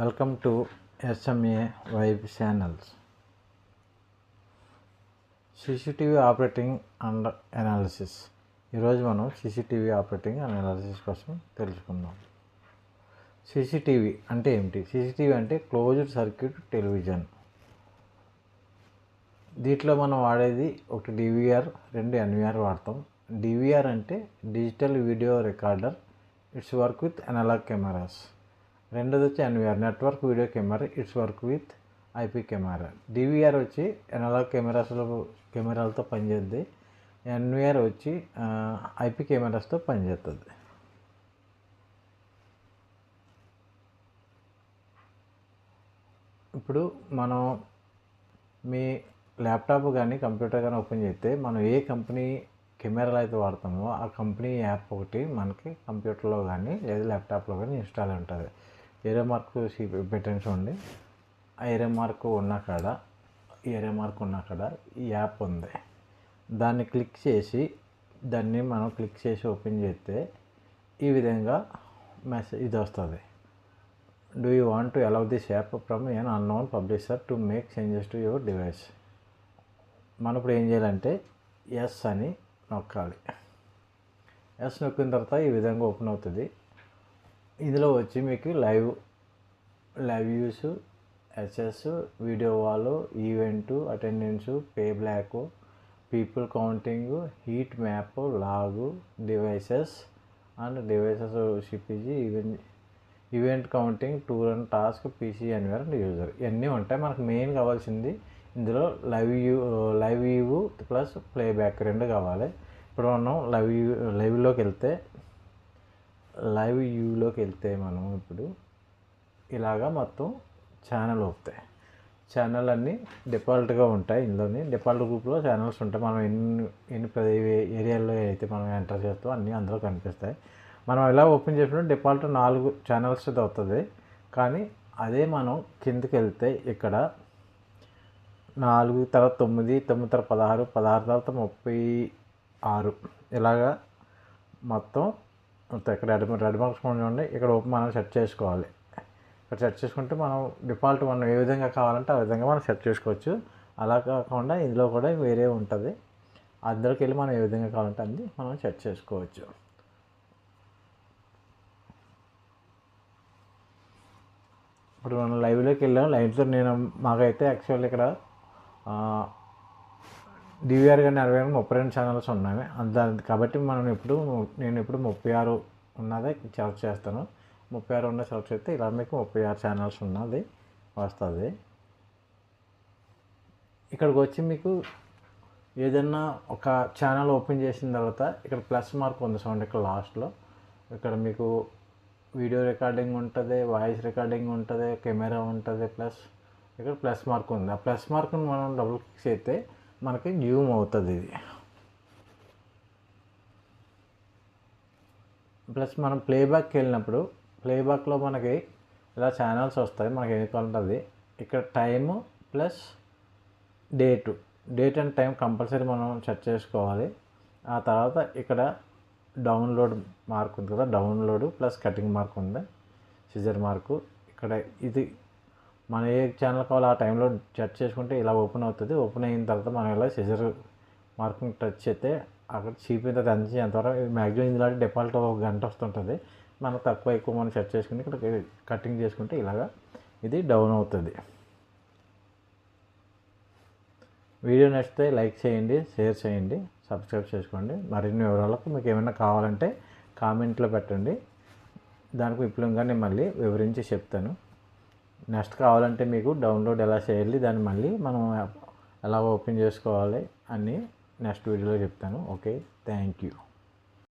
Welcome to S M A vibe channels CCTV operating and analysis ఈరోజు మనం CCTV operating and analysis కోసం తెలుసుకుందాం. CCTV అంటే ఏమిటి? సీసీటీవీ అంటే క్లోజ్డ్ సర్క్యూట్ టెలివిజన్ దీంట్లో మనం వాడేది ఒకటి డివిఆర్ రెండు ఎన్విఆర్ వాడతాం. డివిఆర్ అంటే digital video recorder it's work with analogue cameras రెండోది వచ్చి NVR. Network video camera it's work with IP camera DVR వచ్చి ఎనలాగ్ కెమెరాస్లో కెమెరాలతో పనిచేద్ది. ఎన్విఆర్ వచ్చి ఐపీ కెమెరాస్తో పనిచేస్తుంది ఇప్పుడు మనం మీ ల్యాప్టాప్ కానీ కంప్యూటర్ కానీ ఓపెన్ చేస్తే మనం ఏ కంపెనీ కెమెరాలు అయితే వాడతామో ఆ కంపెనీ యాప్ ఒకటి మనకి కంప్యూటర్లో కానీ లేదా ల్యాప్టాప్లో కానీ ఇన్స్టాల్ ఉంటుంది. ఏరే మార్కు పెట్టండి చూడండి. ఆ ఏరే మార్కు ఉన్న కాడ ఏరే మార్క్ ఉన్న కాడ ఈ యాప్ ఉంది. దాన్ని క్లిక్ చేసి దాన్ని మనం క్లిక్ చేసి ఓపెన్ చేస్తే ఈ విధంగా మెసేజ్ ఇది వస్తుంది. Do you want to allow this app from an unknown publisher to make changes to your device మనం ఇప్పుడు ఏం చేయాలంటే ఎస్ అని నొక్కాలి. ఎస్ నొక్కిన తర్వాత ఈ విధంగా ఓపెన్ అవుతుంది. ఇందులో వచ్చి మీకు live live views S S video వాళ్ళు event attendance pay block people counting heat map log devices and devices C P G event event counting tour and task PC అన్వేర్ and user. ఇవన్నీ ఉంటాయి. మనకు main కావాల్సింది ఇందులో live view live view plus playback రెండు కావాలి. ఇప్పుడు మనం live లైవ్లోకి వెళ్తే లైవ్ వ్యూలోకి వెళ్తే మనం ఇప్పుడు ఇలాగా మొత్తం ఛానల్ అవుతాయి. ఛానల్ అన్నీ డిఫాల్ట్గా ఉంటాయి ఇందులోని. డిఫాల్ట్ గ్రూప్లో ఛానల్స్ ఉంటాయి. మనం ఎన్ని ఎన్ని ప్రతి ఏరియాలో అయితే మనం ఎంటర్ చేస్తామో అన్నీ అందులో కనిపిస్తాయి. మనం ఇలా ఓపెన్ చేసినప్పుడు డిఫాల్ట్ నాలుగు ఛానల్స్ అవుతుంది. కానీ అదే మనం కిందకి వెళ్తే ఇక్కడ నాలుగు తర్వాత తొమ్మిది తొమ్మిది తర్వాత పదహారు పదహారు తర్వాత ముప్పై ఆరు. ఇలాగా మొత్తం ఇక్కడ రెడ్ రెడ్ మార్క్స్ ఉండి ఇక్కడ మనం సెట్ చేసుకోవాలి. ఇక్కడ సెట్ చేసుకుంటే మనం డిఫాల్ట్ మనం ఏ విధంగా కావాలంటే ఆ విధంగా మనం సెట్ చేసుకోవచ్చు. అలా కాకుండా ఇందులో కూడా వేరే ఉంటుంది. అందులోకి వెళ్ళి మనం ఏ విధంగా కావాలంటే అది మనం సెట్ చేసుకోవచ్చు. ఇప్పుడు మనం లైవ్లోకి వెళ్ళాం. లైవ్తో నేను మాకైతే యాక్చువల్ ఇక్కడ డివిఆర్ కానీ అరవై ముప్పై రెండు ఛానల్స్ ఉన్నాయి దాని కాబట్టి మనం ఇప్పుడు నేను ఇప్పుడు ముప్పై ఆరు ఉన్నదే సెలెక్ట్ చేస్తాను. ముప్పై ఆరు ఉన్న సెలెక్ట్ చేస్తే ఇలా మీకు ముప్పై ఆరు ఛానల్స్ ఉన్నది వస్తుంది. ఇక్కడికి వచ్చి మీకు ఏదన్నా ఒక ఛానల్ ఓపెన్ చేసిన తర్వాత ఇక్కడ ప్లస్ మార్క్ ఉంది సౌండ్ ఇక్కడ లాస్ట్లో ఇక్కడ మీకు వీడియో రికార్డింగ్ ఉంటుంది వాయిస్ రికార్డింగ్ ఉంటుంది కెమెరా ఉంటుంది ప్లస్ ఇక్కడ ప్లస్ మార్క్ ఉంది. ఆ ప్లస్ మార్క్ని మనం డబుల్ క్లిక్ చేస్తే మనకి జూమ్ అవుతుంది ఇది. ప్లస్ మనం ప్లేబ్యాక్కి వెళ్ళినప్పుడు ప్లేబ్యాక్లో మనకి ఇలా ఛానల్స్ వస్తాయి మనకి ఏది ఉంటుంది ఇక్కడ time plus date. Date and time compulsory మనం సెట్ చేసుకోవాలి. ఆ తర్వాత ఇక్కడ డౌన్లోడ్ మార్క్ ఉంది కదా డౌన్లోడ్ ప్లస్ కటింగ్ మార్క్ ఉంది సిజర్ మార్కు. ఇక్కడ ఇది మన ఏ ఛానల్ కావాలో ఆ టైంలో సెట్ చేసుకుంటే ఇలా ఓపెన్ అవుతుంది. ఓపెన్ అయిన తర్వాత మనం ఇలా సిజర్ మార్కింగ్ టచ్ చేస్తే అక్కడ చీపిన తర్వాత అందించి ఎంతవరకు మ్యాక్సిమం ఇందులో డిఫాల్ట్ ఒక గంట వస్తుంటుంది. మనకు తక్కువ ఎక్కువ మనం సెట్ చేసుకుని ఇక్కడ కటింగ్ చేసుకుంటే ఇలాగా ఇది డౌన్ అవుతుంది. వీడియో నచ్చితే లైక్ చేయండి షేర్ చేయండి సబ్స్క్రైబ్ చేసుకోండి. మరిన్ని వివరాలకు మీకు ఏమైనా కావాలంటే కామెంట్లో పెట్టండి. దానికి విప్లవంగా నేను మళ్ళీ వివరించి చెప్తాను. నెక్స్ట్ కావాలంటే మీకు డౌన్లోడ్ ఎలా చేయాలి దాన్ని మళ్ళీ మనం ఎలా ఓపెన్ చేసుకోవాలి అని నెక్స్ట్ వీడియోలో చెప్తాను. Okay thank you.